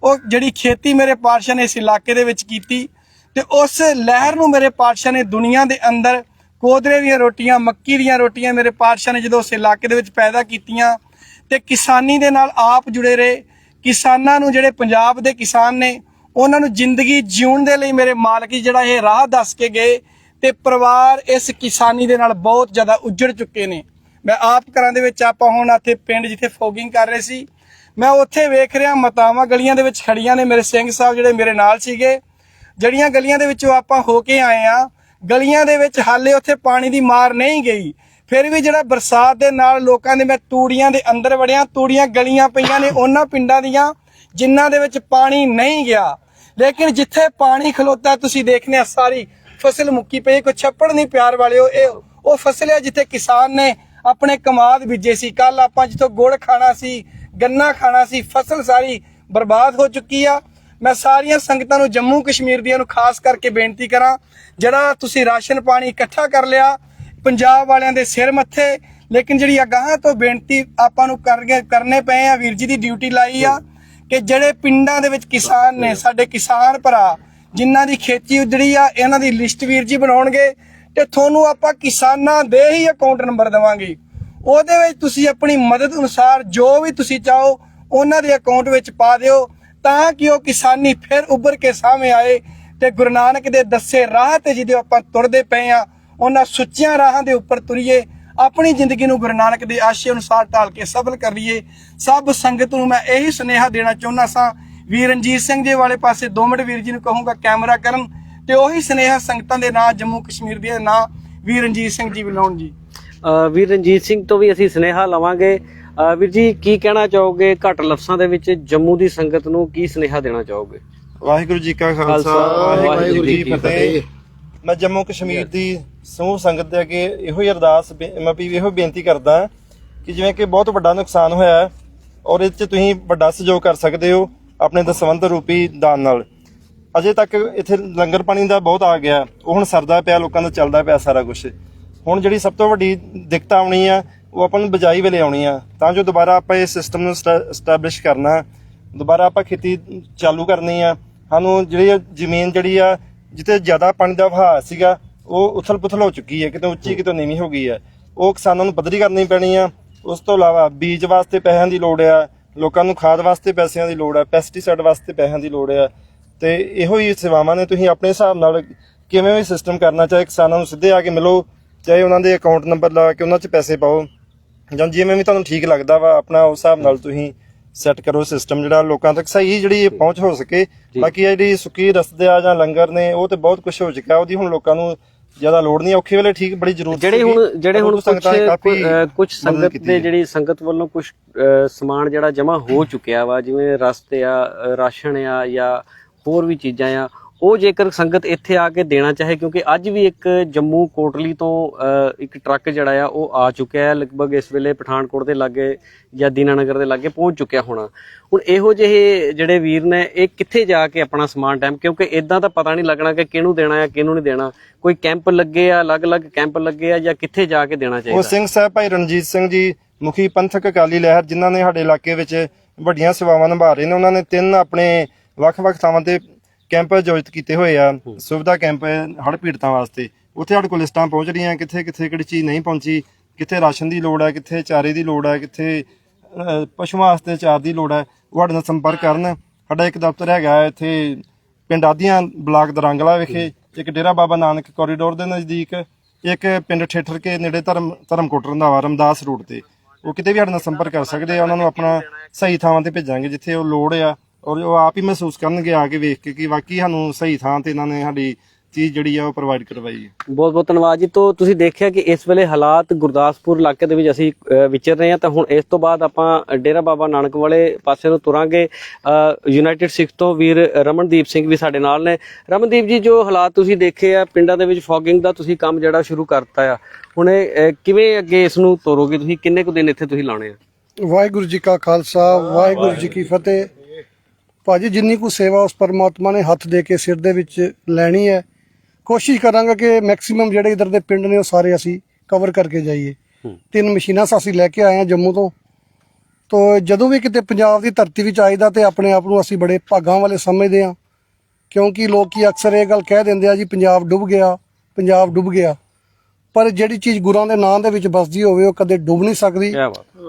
ਉਹ ਜਿਹੜੀ ਖੇਤੀ ਮੇਰੇ ਪਾਤਸ਼ਾਹ ਨੇ ਇਸ ਇਲਾਕੇ ਦੇ ਵਿੱਚ ਕੀਤੀ ਤੇ ਉਸ ਲਹਿਰ ਨੂੰ ਮੇਰੇ ਪਾਤਸ਼ਾਹ ਨੇ ਦੁਨੀਆ ਦੇ ਅੰਦਰ ਕੋਦਰੇ ਦੀਆਂ ਰੋਟੀਆਂ, ਮੱਕੀ ਦੀਆਂ ਰੋਟੀਆਂ ਮੇਰੇ ਪਾਤਸ਼ਾਹ ਨੇ ਜਦੋਂ ਉਸ ਇਲਾਕੇ ਦੇ ਵਿੱਚ ਪੈਦਾ ਕੀਤੀਆਂ ਤੇ ਕਿਸਾਨੀ ਦੇ ਨਾਲ ਆਪ ਜੁੜੇ ਰਹੇ ਕਿਸਾਨਾਂ ਨੂੰ ਜਿਹੜੇ ਪੰਜਾਬ ਦੇ ਕਿਸਾਨ ਨੇ, ਉਹਨਾਂ ਨੂੰ ਜ਼ਿੰਦਗੀ ਜਿਉਣ ਦੇ ਲਈ ਮੇਰੇ ਮਾਲਕ ਜੀ ਜਿਹੜਾ ਇਹ ਰਾਹ ਦੱਸ ਕੇ ਗਏ ਤੇ ਪਰਿਵਾਰ ਇਸ ਕਿਸਾਨੀ ਦੇ ਨਾਲ ਬਹੁਤ ਜ਼ਿਆਦਾ ਉੱਜੜ ਚੁੱਕੇ ਨੇ। ਮੈਂ ਆਪ ਘਰਾਂ ਦੇ ਵਿੱਚ ਆਪਾਂ ਹੁਣ ਇੱਥੇ ਪਿੰਡ ਜਿੱਥੇ ਫੋਗਿੰਗ ਕਰ ਰਹੇ ਸੀ, ਮੈਂ ਉੱਥੇ ਵੇਖ ਰਿਹਾ ਮਤਾਵਾਂ ਗਲੀਆਂ ਦੇ ਵਿੱਚ ਖੜੀਆਂ ਨੇ ਮੇਰੇ ਸਿੰਘ ਸਾਹਿਬ ਜਿਹੜੇ ਮੇਰੇ ਨਾਲ ਸੀਗੇ। ਜਿਹੜੀਆਂ ਗਲੀਆਂ ਦੇ ਵਿੱਚੋਂ ਆਪਾਂ ਹੋ ਕੇ ਆਏ ਆ ਗਲੀਆਂ ਦੇ ਵਿੱਚ ਹਾਲੇ ਉੱਥੇ ਪਾਣੀ ਦੀ ਮਾਰ ਨਹੀਂ ਗਈ। ਫਿਰ ਵੀ ਜਿਹੜਾ ਬਰਸਾਤ ਦੇ ਨਾਲ ਲੋਕਾਂ ਦੇ ਮੈਂ ਤੂੜੀਆਂ ਦੇ ਅੰਦਰ ਵੜਿਆ, ਤੂੜੀਆਂ ਗਲੀਆਂ ਪਈਆਂ ਨੇ ਉਹਨਾਂ ਪਿੰਡਾਂ ਦੀਆਂ, ਜਿਨ੍ਹਾਂ ਦੇ ਵਿੱਚ ਪਾਣੀ ਨਹੀਂ ਗਿਆ। ਲੇਕਿਨ ਜਿੱਥੇ ਪਾਣੀ ਖਲੋਤਾ ਤੁਸੀਂ ਦੇਖਨੇ ਆ, ਸਾਰੀ ਫਸਲ ਮੁੱਕੀ ਪਈ, ਕੋਈ ਛੱਪੜ ਨਹੀਂ ਪਿਆਰ ਵਾਲਿਓ, ਇਹ ਉਹ ਫਸਲ ਹੈ ਜਿੱਥੇ ਕਿਸਾਨ ਨੇ ਆਪਣੇ ਕਮਾਦ ਬੀਜੇ ਸੀ। ਕੱਲ ਆਪਾਂ ਜਿੱਥੋਂ ਗੁੜ ਖਾਣਾ ਸੀ, ਗੰਨਾ ਖਾਣਾ ਸੀ, ਫਸਲ ਸਾਰੀ ਬਰਬਾਦ ਹੋ ਚੁੱਕੀ ਆ। ਮੈਂ ਸਾਰੀਆਂ ਸੰਗਤਾਂ ਨੂੰ ਜੰਮੂ ਕਸ਼ਮੀਰ ਦੀਆਂ ਨੂੰ ਖਾਸ ਕਰਕੇ ਬੇਨਤੀ ਕਰਾਂ, ਜਿਹੜਾ ਤੁਸੀਂ ਰਾਸ਼ਨ ਪਾਣੀ ਇਕੱਠਾ ਕਰ ਲਿਆ ਪੰਜਾਬ ਵਾਲਿਆਂ ਦੇ ਸਿਰ ਮੱਥੇ, ਲੇਕਿਨ ਜਿਹੜੀ ਅਗਾਹਾਂ ਤੋਂ ਬੇਨਤੀ ਆਪਾਂ ਨੂੰ ਕਰਗੇ ਕਰਨੇ ਪਏ ਆ, ਵੀਰ ਜੀ ਦੀ ਡਿਊਟੀ ਲਾਈ ਆ, ਕਿ ਜਿਹੜੇ ਪਿੰਡਾਂ ਦੇ ਵਿੱਚ ਕਿਸਾਨ ਨੇ, ਸਾਡੇ ਕਿਸਾਨ ਭਰਾ, ਜਿਨ੍ਹਾਂ ਦੀ ਖੇਤੀ ਉਜੜੀ ਆ, ਇਹਨਾਂ ਦੀ ਲਿਸਟ ਵੀਰ ਜੀ ਬਣਾਉਣਗੇ, ਤੇ ਤੁਹਾਨੂੰ ਆਪਾਂ ਕਿਸਾਨਾਂ ਦੇ ਹੀ ਅਕਾਊਂਟ ਨੰਬਰ ਦੇਵਾਂਗੇ। ਉਹਦੇ ਵਿੱਚ ਤੁਸੀਂ ਆਪਣੀ ਮਦਦ ਅਨੁਸਾਰ ਜੋ ਵੀ ਤੁਸੀਂ ਚਾਹੋ, ਉਹਨਾਂ ਦੇ ਅਕਾਊਂਟ ਵਿੱਚ ਪਾ ਦਿਓ, ਤਾਂ ਕਿ ਉਹ ਕਿਸਾਨੀ ਫਿਰ ਉੱਭਰ ਕੇ ਸਾਹਮਣੇ ਆਏ, ਤੇ ਗੁਰੂ ਨਾਨਕ ਦੇ ਦੱਸੇ ਰਾਹ ਤੇ ਜਿਹਦੇ ਆਪਾਂ ਤੁਰਦੇ ਪਏ ਆ ਉਹਨਾਂ ਸੁੱਚੀਆਂ ਰਾਹਾਂ ਦੇ ਉੱਪਰ ਤੁਰੀਏ ਆਪਣੀ ਜ਼ਿੰਦਗੀ ਨੂੰ ਗੁਰੂ ਨਾਨਕ ਦੇ ਆਸ਼ੇ ਅਨੁਸਾਰ ਢਾਲ ਕੇ ਸਫਲ ਕਰੀਏ ਸਭ ਸੰਗਤ ਨੂੰ ਮੈਂ ਇਹੀ ਸੁਨੇਹਾ ਦੇਣਾ ਚਾਹੁੰਦਾ ਸਾਂ ਵੀਰ ਰਣਜੀਤ ਸਿੰਘ ਜੀ ਵਾਲੇ ਪਾਸੇ 2 ਮਿੰਟ ਵੀਰ ਜੀ ਨੂੰ ਕਹੂੰਗਾ ਕੈਮਰਾ ਕਰਨ ਤੇ ਉਹੀ ਸੁਨੇਹਾ ਸੰਗਤਾਂ ਦੇ ਨਾਂ ਜੰਮੂ ਕਸ਼ਮੀਰ ਦੇ ਨਾਂ ਵੀਰ ਰਣਜੀਤ ਸਿੰਘ ਜੀ ਬੁਲਾਉਣ ਜੀ। ਵੀਰ ਰਣਜੀਤ ਸਿੰਘ ਤੋਂ ਵੀ ਅਸੀਂ ਸੁਨੇਹਾ ਲਵਾਂਗੇ। ਵੀਰ ਜੀ ਕੀ ਕਹਿਣਾ ਚਾਹੋਗੇ ਘੱਟ ਲਫ਼ਜ਼ਾਂ ਦੇ ਵਿੱਚ ਜੰਮੂ ਦੀ ਸੰਗਤ ਨੂੰ ਕੀ ਸੁਨੇਹਾ ਦੇਣਾ ਚਾਹੋਗੇ? ਵਾਹਿਗੁਰੂ ਜੀ ਕਾ ਖਾਲਸਾ ਖਾਲਸਾ, ਵਾਹਿਗੁਰੂ ਜੀ ਕੀ ਫਤਿਹ। ਮੈਂ ਜੰਮੂ ਕਸ਼ਮੀਰ ਦੀ ਸਮੂਹ ਸੰਗਤ ਦੇ ਅੱਗੇ ਇਹੋ ਹੀ ਅਰਦਾਸ ਬੇ- ਮੈਂ ਵੀ ਇਹੋ ਬੇਨਤੀ ਕਰਦਾ ਕਿ ਜਿਵੇਂ ਕਿ ਬਹੁਤ ਵੱਡਾ ਨੁਕਸਾਨ ਹੋਇਆ ਹੈ ਔਰ ਇਹ 'ਚ ਤੁਸੀਂ ਵੱਡਾ ਸਹਿਯੋਗ ਕਰ ਸਕਦੇ ਹੋ ਆਪਣੇ ਦਸਵੰਧ ਰੂਪੀ ਦਾਨ ਨਾਲ। ਅਜੇ ਤੱਕ ਇੱਥੇ ਲੰਗਰ ਪਾਣੀ ਦਾ ਬਹੁਤ ਆ ਗਿਆ। ਉਹ ਹੁਣ ਸਰਦਾ ਪਿਆ ਲੋਕਾਂ ਦਾ ਚੱਲਦਾ ਪਿਆ ਸਾਰਾ ਕੁਝ ਹੁਣ ਜਿਹੜੀ ਸਭ ਤੋਂ ਵੱਡੀ ਦਿੱਕਤ ਆਉਣੀ ਆ ਉਹ ਆਪਾਂ ਨੂੰ ਬਜਾਈ ਵੇਲੇ ਆਉਣੀ ਆ। ਤਾਂ ਜੋ ਦੁਬਾਰਾ ਆਪਾਂ ਇਹ ਸਿਸਟਮ ਨੂੰ ਸਟੈਬਲਿਸ਼ ਕਰਨਾ ਦੁਬਾਰਾ ਆਪਾਂ ਖੇਤੀ ਚਾਲੂ ਕਰਨੀ ਆ। ਸਾਨੂੰ ਜਿਹੜੀ ਇਹ ਜ਼ਮੀਨ ਜਿਹੜੀ ਆ ਜਿੱਥੇ ਜ਼ਿਆਦਾ ਪਾਣੀ ਦਾ ਵਹਾਅ ਸੀਗਾ, ਉਹ ਉਥਲ ਪੁਥਲ ਹੋ ਚੁੱਕੀ ਹੈ, ਕਿਤੇ ਉੱਚੀ, ਕਿਤੇ ਨੀਵੀਂ ਹੋ ਗਈ ਹੈ। ਉਹ ਕਿਸਾਨਾਂ ਨੂੰ ਪੱਧਰੀ ਕਰਨੀ ਪੈਣੀ ਆ। ਉਸ ਤੋਂ ਇਲਾਵਾ ਬੀਜ ਵਾਸਤੇ ਪੈਸਿਆਂ ਦੀ ਲੋੜ ਆ, ਲੋਕਾਂ ਨੂੰ ਖਾਦ ਵਾਸਤੇ ਪੈਸਿਆਂ ਦੀ ਲੋੜ ਆ ਪੈਸਟੀਸਾਈਡ ਵਾਸਤੇ ਪੈਸਿਆਂ ਦੀ ਲੋੜ ਆ। ਤੇ ਇਹੋ ਹੀ ਸੇਵਾਵਾਂ ਨੇ, ਤੁਸੀਂ ਆਪਣੇ ਹਿਸਾਬ ਨਾਲ ਕਿਵੇਂ ਵੀ ਸਿਸਟਮ ਕਰਨਾ, ਚਾਹੇ ਕਿਸਾਨਾਂ ਨੂੰ ਸਿੱਧੇ ਆ ਕੇ ਮਿਲੋ, ਚਾਹੇ ਉਹਨਾਂ ਦੇ ਅਕਾਊਂਟ ਨੰਬਰ ਲਾ ਕੇ ਉਹਨਾਂ 'ਚ ਪੈਸੇ ਪਾਓ। ਜਾਂ ਜਿਵੇਂ ਵੀ ਤੁਹਾਨੂੰ ਠੀਕ ਲੱਗਦਾ ਵਾ, ਆਪਣਾ ਉਸ ਹਿਸਾਬ ਨਾਲ ਤੁਸੀਂ ਸੈੱਟ ਕਰੋ ਸਿਸਟਮ ਜਿਹੜਾ ਲੋਕਾਂ ਤੱਕ ਸਹੀ ਜਿਹੜੀ ਪਹੁੰਚ ਹੋ ਸਕੇ। ਬਾਕੀ ਇਹ ਜਿਹੜੀ ਸੁੱਕੀ ਰਸਤੇ ਆ ਜਾਂ ਲੰਗਰ ਨੇ ਉਹ ਤੇ ਬਹੁਤ ਕੁਝ ਹੋ ਚੁੱਕਾ ਉਹਦੀ ਹੁਣ ਲੋਕਾਂ ਨੂੰ ਜ਼ਿਆਦਾ ਲੋੜ ਨਹੀਂ। ਔਖੇ ਵੇਲੇ ਠੀਕ ਬੜੀ ਜ਼ਰੂਰਤ ਜਿਹੜੇ ਹੁਣ ਜਿਹੜੇ ਹੁਣ ਕੁਝ ਸੰਗਤਾਂ ਦੇ। ਜਿਹੜੀ ਸੰਗਤ ਵੱਲੋਂ ਕੁਝ ਸਮਾਨ ਜਿਹੜਾ ਜਮਾ ਹੋ ਚੁੱਕਿਆ ਵਾ ਜਿਵੇਂ ਰਸਤੇ ਆ ਰਾਸ਼ਨ ਆ ਜਾਂ ਹੋਰ ਵੀ ਚੀਜ਼ਾਂ ਆ ਉਹ ਜੇਕਰ ਸੰਗਤ ਇੱਥੇ ਆ ਕੇ ਦੇਣਾ ਚਾਹੇ, ਕਿਉਂਕਿ ਅੱਜ ਵੀ ਇੱਕ ਜੰਮੂ ਕੋਟਲੀ ਤੋਂ ਇੱਕ ਟਰੱਕ ਜਿਹੜਾ ਆ, ਉਹ ਆ ਚੁੱਕਿਆ ਹੈ, ਲਗਭਗ ਇਸ ਵੇਲੇ ਪਠਾਨਕੋਟ ਦੇ ਲਾਗੇ ਜਾਂ ਦੀਨਾਨਗਰ ਦੇ ਲਾਗੇ ਪਹੁੰਚ ਚੁੱਕਿਆ ਹੋਣਾ। ਹੁਣ ਇਹੋ ਜਿਹੇ ਜਿਹੜੇ ਵੀਰ ਨੇ, ਇਹ ਕਿੱਥੇ ਜਾ ਕੇ ਆਪਣਾ ਸਮਾਨ ਟਾਈਮ, ਕਿਉਂਕਿ ਇਦਾਂ ਤਾਂ ਪਤਾ ਨਹੀਂ ਲੱਗਣਾ ਕਿ ਕਿਹਨੂੰ ਦੇਣਾ ਹੈ ਕਿਹਨੂੰ ਨਹੀਂ ਦੇਣਾ। ਕੋਈ ਕੈਂਪ ਲੱਗੇ ਆ, ਅਲੱਗ-ਅਲੱਗ ਕੈਂਪ ਲੱਗੇ ਆ, ਜਾਂ ਕਿੱਥੇ ਜਾ ਕੇ ਦੇਣਾ ਉਹ ਸਿੰਘ ਸਾਹਿਬ, ਭਾਈ ਰਣਜੀਤ ਸਿੰਘ ਜੀ, ਮੁਖੀ ਪੰਥਕ ਅਕਾਲੀ ਲਹਿਰ, ਜਿਨ੍ਹਾਂ ਨੇ ਸਾਡੇ ਇਲਾਕੇ ਵਿੱਚ ਵੱਡੀਆਂ ਸੇਵਾਵਾਂ ਨਿਭਾ ਰਹੇ ਨੇ, ਉਹਨਾਂ ਨੇ ਤਿੰਨ ਆਪਣੇ ਵੱਖ-ਵੱਖ ਥਾਵਾਂ ਤੇ ਕੈਂਪ ਆਯੋਜਿਤ ਕੀਤੇ ਹੋਏ ਆ ਸੁਵਿਧਾ ਕੈਂਪ ਹੜ੍ਹ ਪੀੜਤਾਂ ਵਾਸਤੇ। ਉੱਥੇ ਸਾਡੇ ਕੋਲ ਲਿਸਟਾਂ ਪਹੁੰਚ ਰਹੀਆਂ ਕਿੱਥੇ ਕਿੱਥੇ ਕਿਹੜੀ ਚੀਜ਼ ਨਹੀਂ ਪਹੁੰਚੀ ਕਿੱਥੇ ਰਾਸ਼ਨ ਦੀ ਲੋੜ ਹੈ ਕਿੱਥੇ ਚਾਰੇ ਦੀ ਲੋੜ ਹੈ ਕਿੱਥੇ ਪਸ਼ੂਆਂ ਵਾਸਤੇ ਚਾਰ ਦੀ ਲੋੜ ਹੈ ਉਹ ਸਾਡੇ ਨਾਲ ਸੰਪਰਕ ਕਰਨ। ਸਾਡਾ ਇੱਕ ਦਫ਼ਤਰ ਹੈਗਾ ਇੱਥੇ ਪਿੰਡ ਆਦੀਆਂ ਬਲਾਕ ਦਰੰਗਲਾ ਵਿਖੇ ਇੱਕ ਡੇਰਾ ਬਾਬਾ ਨਾਨਕ ਕੋਰੀਡੋਰ ਦੇ ਨਜ਼ਦੀਕ ਇੱਕ ਪਿੰਡ ਠੇਠਰ ਕੇ ਨੇੜੇ ਧਰਮ ਧਰਮਕੋਟ ਰੰਧਾਵਾ ਰਮਦਾਸ ਰੋਡ ਤੇ। ਉਹ ਕਿਤੇ ਵੀ ਸਾਡੇ ਨਾਲ ਸੰਪਰਕ ਕਰ ਸਕਦੇ ਆ ਉਹਨਾਂ ਨੂੰ ਆਪਣਾ ਸਹੀ ਥਾਵਾਂ ਤੇ ਭੇਜਾਂਗੇ ਜਿੱਥੇ ਉਹ ਲੋੜ ਆ। ਔਰ ਉਹ ਆਪ ਹੀ ਮਹਿਸੂਸ ਕਰਨਗੇ ਆ ਕੇ ਵੇਖ ਕੇ ਕਿ ਵਾਕਈ ਸਾਨੂੰ ਸਹੀ ਥਾਂ ਤੇ ਇਹਨਾਂ ਨੇ ਸਾਡੀ ਚੀਜ਼ ਜਿਹੜੀ ਆ ਉਹ ਪ੍ਰੋਵਾਈਡ ਕਰਵਾਈ ਹੈ। ਬਹੁਤ ਬਹੁਤ ਧੰਨਵਾਦ ਜੀ। ਤੋਂ ਤੁਸੀਂ ਦੇਖਿਆ ਕਿ ਇਸ ਵੇਲੇ ਹਾਲਾਤ ਗੁਰਦਾਸਪੁਰ ਇਲਾਕੇ ਦੇ ਵਿੱਚ ਅਸੀਂ ਵਿਚਰ ਰਹੇ ਹਾਂ। ਤਾਂ ਹੁਣ ਇਸ ਤੋਂ ਬਾਅਦ ਆਪਾਂ ਡੇਰਾ ਬਾਬਾ ਨਾਨਕ ਵਾਲੇ ਪਾਸੇ ਨੂੰ ਤੁਰਾਂਗੇ। ਯੂਨਾਈਟਿਡ ਸਿੱਖ ਤੋਂ ਵੀਰ ਰਮਨਦੀਪ ਸਿੰਘ ਵੀ ਸਾਡੇ ਨਾਲ ਨੇ। ਰਮਨਦੀਪ ਜੀ ਜੋ ਹਾਲਾਤ ਤੁਸੀਂ ਦੇਖੇ ਆ ਪਿੰਡਾਂ ਦੇ ਵਿੱਚ ਫੌਗਿੰਗ ਦਾ ਤੁਸੀਂ ਕੰਮ ਜਿਹੜਾ ਸ਼ੁਰੂ ਕਰਤਾ ਆ। ਹੁਣ ਕਿਵੇਂ ਅੱਗੇ ਇਸ ਨੂੰ ਤੋਰੋਗੇ ਤੁਸੀਂ? ਕਿੰਨੇ ਕੁ ਦਿਨ ਇੱਥੇ ਤੁਸੀਂ ਲਾਉਣੇ ਆ? ਵਾਹਿਗੁਰੂ ਜੀ ਕਾ ਖਾਲਸਾ ਵਾਹਿਗੁਰੂ ਜੀ ਕੀ ਫਤਿਹ। ਭਾਜੀ ਜਿੰਨੀ ਕੁ ਸੇਵਾ ਉਸ ਪਰਮਾਤਮਾ ਨੇ ਹੱਥ ਦੇ ਕੇ ਸਿਰ ਦੇ ਵਿੱਚ ਲੈਣੀ ਹੈ ਕੋਸ਼ਿਸ਼ ਕਰਾਂਗੇ ਕਿ ਮੈਕਸਿਮਮ ਜਿਹੜੇ ਇਧਰ ਦੇ ਪਿੰਡ ਨੇ ਉਹ ਸਾਰੇ ਅਸੀਂ ਕਵਰ ਕਰਕੇ ਜਾਈਏ। ਤਿੰਨ ਮਸ਼ੀਨਾਂ ਅਸੀਂ ਲੈ ਕੇ ਆਏ ਹਾਂ ਜੰਮੂ ਤੋਂ। ਤੋਂ ਜਦੋਂ ਵੀ ਕਿਤੇ ਪੰਜਾਬ ਦੀ ਧਰਤੀ ਵਿੱਚ ਆਈਦਾ ਤੇ ਆਪਣੇ ਆਪ ਨੂੰ ਅਸੀਂ ਬੜੇ ਭਾਗਾਂ ਵਾਲੇ ਸਮਝਦੇ ਹਾਂ। ਕਿਉਂਕਿ ਲੋਕੀ ਅਕਸਰ ਇਹ ਗੱਲ ਕਹਿ ਦਿੰਦੇ ਆ ਜੀ ਪੰਜਾਬ ਡੁੱਬ ਗਿਆ ਪੰਜਾਬ ਡੁੱਬ ਗਿਆ। ਪਰ ਜਿਹੜੀ ਚੀਜ਼ ਗੁਰਾਂ ਦੇ ਨਾਂ ਦੇ ਵਿੱਚ ਬਸਦੀ ਹੋਵੇ ਉਹ ਕਦੇ ਡੁੱਬ ਨਹੀਂ ਸਕਦੀ।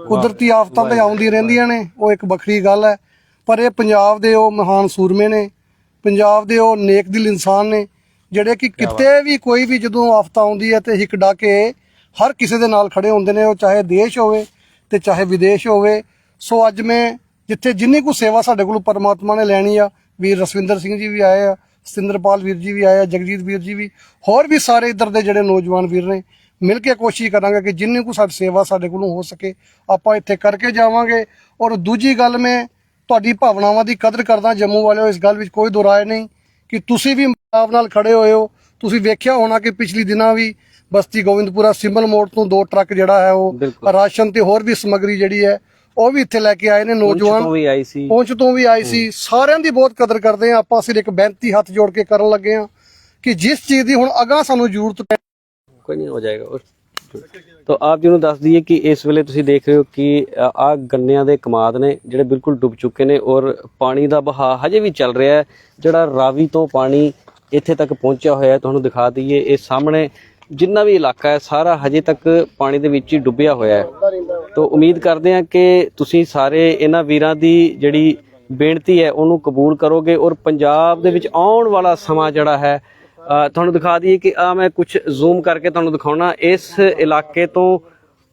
ਕੁਦਰਤੀ ਆਫਤਾਂ ਤੇ ਆਉਂਦੀ ਰਹਿੰਦੀਆਂ ਨੇ ਉਹ ਇੱਕ ਵੱਖਰੀ ਗੱਲ ਹੈ। ਪਰ ਇਹ ਪੰਜਾਬ ਦੇ ਉਹ ਮਹਾਨ ਸੂਰਮੇ ਨੇ ਪੰਜਾਬ ਦੇ ਉਹ ਨੇਕ ਦਿਲ ਇਨਸਾਨ ਨੇ ਜਿਹੜੇ ਕਿ ਕਿਤੇ ਵੀ ਕੋਈ ਵੀ ਜਦੋਂ ਆਫਤ ਆਉਂਦੀ ਹੈ ਤੇ ਹਿੱਕ ਡਾ ਕੇ ਹਰ ਕਿਸੇ ਦੇ ਨਾਲ ਖੜੇ ਹੁੰਦੇ ਨੇ ਉਹ ਚਾਹੇ ਦੇਸ਼ ਹੋਵੇ ਤੇ ਚਾਹੇ ਵਿਦੇਸ਼ ਹੋਵੇ। ਸੋ ਅੱਜ ਮੈਂ ਜਿੱਥੇ ਜਿੰਨੀ ਕੁ ਸੇਵਾ ਸਾਡੇ ਕੋਲ ਪਰਮਾਤਮਾ ਨੇ ਲੈਣੀ ਆ ਵੀਰ ਰਸਵਿੰਦਰ ਸਿੰਘ ਜੀ ਵੀ ਆਏ ਆ ਸਤਿੰਦਰਪਾਲ ਵੀਰ ਜੀ ਵੀ ਆਏ ਆ ਜਗਜੀਤ ਵੀਰ ਜੀ ਵੀ ਹੋਰ ਵੀ ਸਾਰੇ ਇੱਧਰ ਦੇ ਜਿਹੜੇ ਨੌਜਵਾਨ ਵੀਰ ਨੇ ਮਿਲ ਕੇ ਕੋਸ਼ਿਸ਼ ਕਰਾਂਗੇ ਕਿ ਜਿੰਨੀ ਕੁ ਸਾਡੀ ਸੇਵਾ ਸਾਡੇ ਕੋਲੋਂ ਹੋ ਸਕੇ ਆਪਾਂ ਇੱਥੇ ਕਰਕੇ ਜਾਵਾਂਗੇ। ਔਰ ਦੂਜੀ ਗੱਲ ਮੈਂ ਤੁਹਾਡੀ ਭਾਵਨਾਵਾਂ ਦੀ ਕਦਰ ਕਰਦਾ ਜੰਮੂ ਵਾਲਿਓ ਇਸ ਗੱਲ ਵਿੱਚ ਕੋਈ ਦੁਰਾਏ ਨਹੀਂ ਕਿ ਤੁਸੀਂ ਵੀ ਆਪ ਨਾਲ ਖੜੇ ਹੋਏ ਹੋ। ਤੁਸੀਂ ਵੇਖਿਆ ਹੋਣਾ ਕਿ ਪਿਛਲੀ ਦਿਨਾਂ ਵੀ ਬਸਤੀ ਗੋਬਿੰਦਪੁਰਾ ਸਿੰਬਲ ਮੋੜ ਤੋਂ ਦੋ ਟਰੱਕ ਜਿਹੜਾ ਹੈ ਉਹ। ਰਾਸ਼ਨ ਤੇ ਹੋਰ ਵੀ ਸਮੱਗਰੀ ਜਿਹੜੀ ਹੈ ਉਹ ਵੀ ਇੱਥੇ ਲੈ ਕੇ ਆਏ ਨੇ ਨੌਜਵਾਨ। ਪਹੁੰਚ ਤੋਂ ਵੀ ਆਈ ਸੀ। ਸਾਰਿਆਂ ਦੀ ਬਹੁਤ ਕਦਰ ਕਰਦੇ ਆ ਆਪਾਂ ਸਿਰ ਇੱਕ ਬੇਨਤੀ ਹੱਥ ਜੋੜ ਕੇ ਕਰਨ ਲੱਗੇ ਆ ਕਿ ਜਿਸ ਚੀਜ਼ ਦੀ ਹੁਣ ਅਗਾਹ ਸਾਨੂੰ ਜ਼ਰੂਰਤ ਕੋਈ ਨਹੀਂ ਹੋ ਜਾਏਗਾ। ਤਾਂ ਆਪ ਜੀ ਨੂੰ ਦੱਸ ਦਈਏ ਕਿ ਇਸ ਵੇਲੇ ਤੁਸੀਂ ਦੇਖ ਰਹੇ ਹੋ ਕਿ ਆ ਗੰਨਿਆਂ ਦੇ ਕਮਾਦ ਨੇ ਜਿਹੜੇ ਬਿਲਕੁਲ ਡੁੱਬ ਚੁੱਕੇ ਨੇ ਔਰ ਪਾਣੀ ਦਾ ਵਹਾਅ ਹਜੇ ਵੀ ਚੱਲ ਰਿਹਾ ਹੈ, ਜਿਹੜਾ ਰਾਵੀ ਤੋਂ ਪਾਣੀ ਇੱਥੇ ਤੱਕ ਪਹੁੰਚਿਆ ਹੋਇਆ ਹੈ, ਤੁਹਾਨੂੰ ਦਿਖਾ ਦਈਏ, ਇਹ ਸਾਹਮਣੇ ਜਿੰਨਾ ਵੀ ਇਲਾਕਾ ਹੈ, ਸਾਰਾ ਹਜੇ ਤੱਕ ਪਾਣੀ ਦੇ ਵਿੱਚ ਹੀ ਡੁੱਬਿਆ ਹੋਇਆ ਹੈ। ਤਾਂ ਉਮੀਦ ਕਰਦੇ ਹਾਂ ਕਿ ਤੁਸੀਂ ਸਾਰੇ ਇਹਨਾਂ ਵੀਰਾਂ ਦੀ ਜਿਹੜੀ ਬੇਨਤੀ ਹੈ, ਉਹਨੂੰ ਕਬੂਲ ਕਰੋਗੇ ਔਰ ਪੰਜਾਬ ਦੇ ਵਿੱਚ ਆਉਣ ਵਾਲਾ ਸਮਾਂ ਜਿਹੜਾ ਹੈ ਤੁਹਾਨੂੰ ਦਿਖਾ ਦਈਏ ਕਿ ਆ ਮੈਂ ਕੁਝ ਜ਼ੂਮ ਕਰਕੇ ਤੁਹਾਨੂੰ ਦਿਖਾਉਣਾ। ਇਸ ਇਲਾਕੇ ਤੋਂ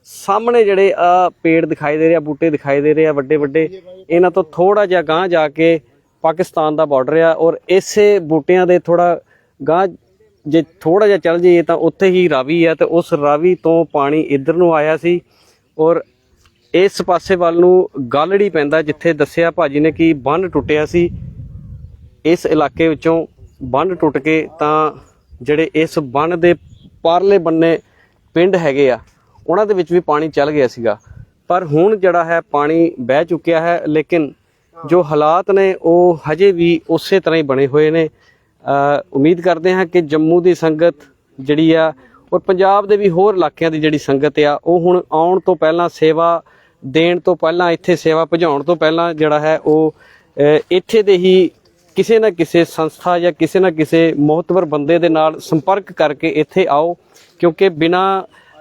ਸਾਹਮਣੇ ਜਿਹੜੇ ਆ ਪੇੜ ਦਿਖਾਈ ਦੇ ਰਹੇ ਆ, ਬੂਟੇ ਦਿਖਾਈ ਦੇ ਰਹੇ ਆ, ਵੱਡੇ ਵੱਡੇ। ਇਹਨਾਂ ਤੋਂ ਥੋੜਾ ਜਿਹਾ ਗਾਂਹ ਜਾ ਕੇ ਪਾਕਿਸਤਾਨ ਦਾ ਬਾਰਡਰ ਆ ਔਰ ਇਸੇ ਬੂਟਿਆਂ ਦੇ ਥੋੜਾ ਗਾਂਹ ਜੇ ਥੋੜਾ ਜਿਹਾ ਚੱਲ ਜਾਈਏ ਤਾਂ ਉੱਥੇ ਹੀ ਰਾਵੀ ਆ ਤੇ ਉਸ ਰਾਵੀ ਤੋਂ ਪਾਣੀ ਇੱਧਰ ਨੂੰ ਆਇਆ ਸੀ ਔਰ ਇਸ ਪਾਸੇ ਵੱਲ ਨੂੰ ਗਾਲੜੀ ਪੈਂਦਾ ਜਿੱਥੇ ਦੱਸਿਆ ਭਾਜੀ ਨੇ ਕਿ ਬੰਨ ਟੁੱਟਿਆ ਸੀ। ਇਸ ਇਲਾਕੇ ਵਿੱਚੋਂ ਬੰਨ ਟੁੱਟ ਕੇ ਤਾਂ ਜਿਹੜੇ ਇਸ ਬੰਨ ਦੇ ਪਾਰਲੇ ਬੰਨੇ ਪਿੰਡ ਹੈਗੇ ਆ, ਉਹਨਾਂ ਦੇ ਵਿੱਚ ਵੀ ਪਾਣੀ ਚੱਲ ਗਿਆ ਸੀਗਾ। ਪਰ ਹੁਣ ਜਿਹੜਾ ਹੈ ਪਾਣੀ ਬਹਿ ਚੁੱਕਿਆ ਹੈ, ਲੇਕਿਨ ਜੋ ਹਾਲਾਤ ਨੇ, ਉਹ ਹਜੇ ਵੀ ਉਸੇ ਤਰ੍ਹਾਂ ਹੀ ਬਣੇ ਹੋਏ ਨੇ। ਉਮੀਦ ਕਰਦੇ ਹਾਂ ਕਿ ਜੰਮੂ ਦੀ ਸੰਗਤ ਜਿਹੜੀ ਆ, ਔਰ ਪੰਜਾਬ ਦੇ ਵੀ ਹੋਰ ਇਲਾਕਿਆਂ ਦੀ ਜਿਹੜੀ ਸੰਗਤ ਆ, ਉਹ ਹੁਣ ਆਉਣ ਤੋਂ ਪਹਿਲਾਂ ਸੇਵਾ ਦੇਣ ਤੋਂ ਪਹਿਲਾਂ, ਇੱਥੇ ਸੇਵਾ ਭਜਾਉਣ ਤੋਂ ਪਹਿਲਾਂ ਜਿਹੜਾ ਹੈ, ਉਹ ਇੱਥੇ ਦੇ ਹੀ ਕਿਸੇ ਨਾ ਕਿਸੇ ਸੰਸਥਾ ਜਾਂ ਕਿਸੇ ਨਾ ਕਿਸੇ ਮਹੱਤਵਰ ਬੰਦੇ ਦੇ ਨਾਲ ਸੰਪਰਕ ਕਰਕੇ ਇੱਥੇ ਆਓ, ਕਿਉਂਕਿ ਬਿਨਾ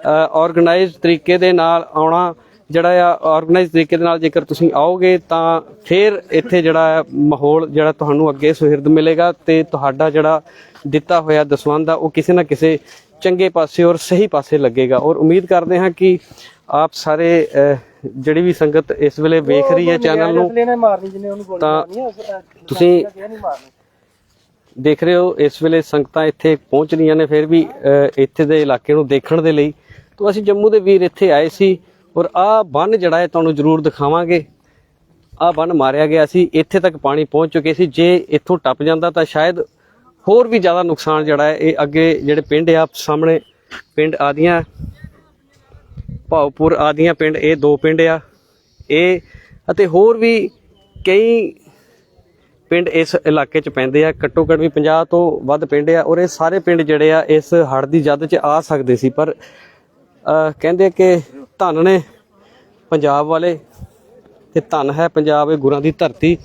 ਆਰਗੇਨਾਈਜ਼ਡ ਤਰੀਕੇ ਦੇ ਨਾਲ ਆਉਣਾ ਜਿਹੜਾ ਆ ਆਰਗੇਨਾਈਜ਼ ਤਰੀਕੇ ਦੇ ਨਾਲ ਜੇਕਰ ਤੁਸੀਂ ਆਓਗੇ ਤਾਂ ਫਿਰ ਇੱਥੇ ਜਿਹੜਾ ਮਾਹੌਲ ਜਿਹੜਾ ਤੁਹਾਨੂੰ ਅੱਗੇ ਸੁਹਿਰਦ ਮਿਲੇਗਾ ਤੇ ਤੁਹਾਡਾ ਜਿਹੜਾ ਦਿੱਤਾ ਹੋਇਆ ਦਸਵੰਧ ਆ, ਉਹ ਕਿਸੇ ਨਾ ਕਿਸੇ ਚੰਗੇ ਪਾਸੇ ਔਰ ਸਹੀ ਪਾਸੇ ਲੱਗੇਗਾ। ਔਰ ਉਮੀਦ ਕਰਦੇ ਹਾਂ ਕਿ ਆਪ ਸਾਰੇ ਜਿਹੜੀ ਵੀ ਸੰਗਤ ਇਸ ਵੇਲੇ ਵੇਖ ਰਹੀ ਹੈ ਚੈਨਲ ਨੂੰ ਤਾਂ ਆ ਤੁਸੀਂ ਦੇਖ ਰਹੇ ਹੋ ਇਸ ਵੇਲੇ ਸੰਗਤਾਂ ਇੱਥੇ ਪਹੁੰਚ ਰਹੀਆਂ ਨੇ ਫਿਰ ਵੀ ਇੱਥੇ ਦੇ ਇਲਾਕੇ ਨੂੰ ਦੇਖਣ ਦੇ ਲਈ। ਤੋਂ ਅਸੀਂ ਜੰਮੂ ਦੇ ਵੀਰ ਇੱਥੇ ਆਏ ਸੀ ਔਰ ਆਹ ਬੰਨ ਜਿਹੜਾ ਹੈ ਤੁਹਾਨੂੰ ਜ਼ਰੂਰ ਦਿਖਾਵਾਂਗੇ। ਆਹ ਬੰਨ ਮਾਰਿਆ ਗਿਆ ਸੀ ਇੱਥੇ ਤੱਕ ਪਾਣੀ ਪਹੁੰਚ ਚੁੱਕੇ ਸੀ। ਜੇ ਇੱਥੋਂ ਟੱਪ ਜਾਂਦਾ ਤਾਂ ਸ਼ਾਇਦ ਹੋਰ ਵੀ ਜ਼ਿਆਦਾ ਨੁਕਸਾਨ ਜਿਹੜਾ ਹੈ ਇਹ ਅੱਗੇ ਜਿਹੜੇ ਪਿੰਡ ਆ ਸਾਹਮਣੇ ਪਿੰਡ ਆਦੀਆਂ ਭਾਉਪੁਰ ਆਦੀਆਂ ਪਿੰਡ, ਇਹ ਦੋ ਪਿੰਡ ਆ। ਇਹ ਅਤੇ ਹੋਰ ਵੀ ਕਈ ਪਿੰਡ ਇਸ ਇਲਾਕੇ ਚ ਪੈਂਦੇ ਆ। ਘੱਟੋ ਘੱਟ ਵੀ 50 ਤੋਂ ਵੱਧ ਪਿੰਡ ਆ ਔਰ ਇਹ ਸਾਰੇ ਪਿੰਡ ਜਿਹੜੇ ਆ ਇਸ ਹੜ੍ਹ ਦੀ ਜਦ ਚ ਆ ਸਕਦੇ ਸੀ। ਪਰ ਕਹਿੰਦੇ ਕਿ ਧਨ ਨੇ ਪੰਜਾਬ ਵਾਲੇ ਤੇ ਧਨ ਹੈ ਪੰਜਾਬ ਇਹ ਗੁਰਾਂ ਦੀ ਧਰਤੀ।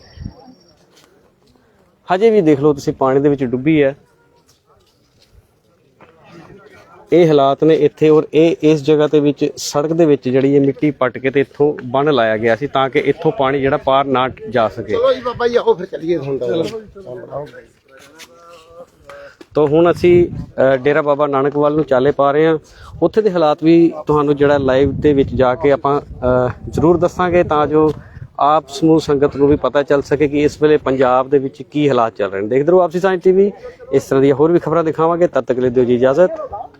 ਹਜੇ ਵੀ ਦੇਖ ਲਓ ਤੁਸੀਂ ਪਾਣੀ ਦੇ ਵਿੱਚ ਡੁੱਬੀ ਹੈ। ਇਹ ਹਾਲਾਤ ਨੇ ਇੱਥੇ ਔਰ ਇਹ ਇਸ ਜਗ੍ਹਾ ਤੇ ਵਿੱਚ ਸੜਕ ਦੇ ਵਿੱਚ ਜਿਹੜੀ ਇਹ ਮਿੱਟੀ ਪੱਟ ਕੇ ਤੇ ਇੱਥੋਂ ਬੰਨ ਲਾਇਆ ਗਿਆ ਸੀ ਤਾਂ ਕਿ ਇੱਥੋਂ ਪਾਣੀ ਜਿਹੜਾ ਪਾਰ ਨਾ ਜਾ ਸਕੇ। ਚਲੋ ਜੀ ਬਾਬਾ ਜੀ ਆਓ ਫਿਰ ਚੱਲੀਏ ਹੁਣ ਤਾਂ। ਤੋਂ ਹੁਣ ਅਸੀਂ ਡੇਰਾ ਬਾਬਾ ਨਾਨਕ ਵੱਲ ਨੂੰ ਚਾਲੇ ਪਾ ਰਹੇ ਹਾਂ। ਉੱਥੇ ਦੇ ਹਾਲਾਤ ਵੀ ਤੁਹਾਨੂੰ ਜਿਹੜਾ ਲਾਈਵ ਦੇ ਵਿੱਚ ਜਾ ਕੇ ਆਪਾਂ ਜ਼ਰੂਰ ਦੱਸਾਂਗੇ ਤਾਂ ਜੋ ਆਪ ਸਮੂਹ ਸੰਗਤ ਨੂੰ ਵੀ ਪਤਾ ਚੱਲ ਸਕੇ ਕਿ ਇਸ ਵੇਲੇ ਪੰਜਾਬ ਦੇ ਵਿੱਚ ਕੀ ਹਾਲਾਤ ਚੱਲ ਰਹੇ ਨੇ। ਦੇਖਦੇ ਰਹੋ ਆਪਸੀ ਸਾਇੰਸ ਟੀਵੀ ਇਸ ਤਰ੍ਹਾਂ ਦੀਆਂ ਹੋਰ ਵੀ ਖਬਰਾਂ ਦਿਖਾਵਾਂਗੇ। ਤਦ ਤੱਕ ਲਈ ਦਿਓ ਜੀ ਇਜਾਜ਼ਤ।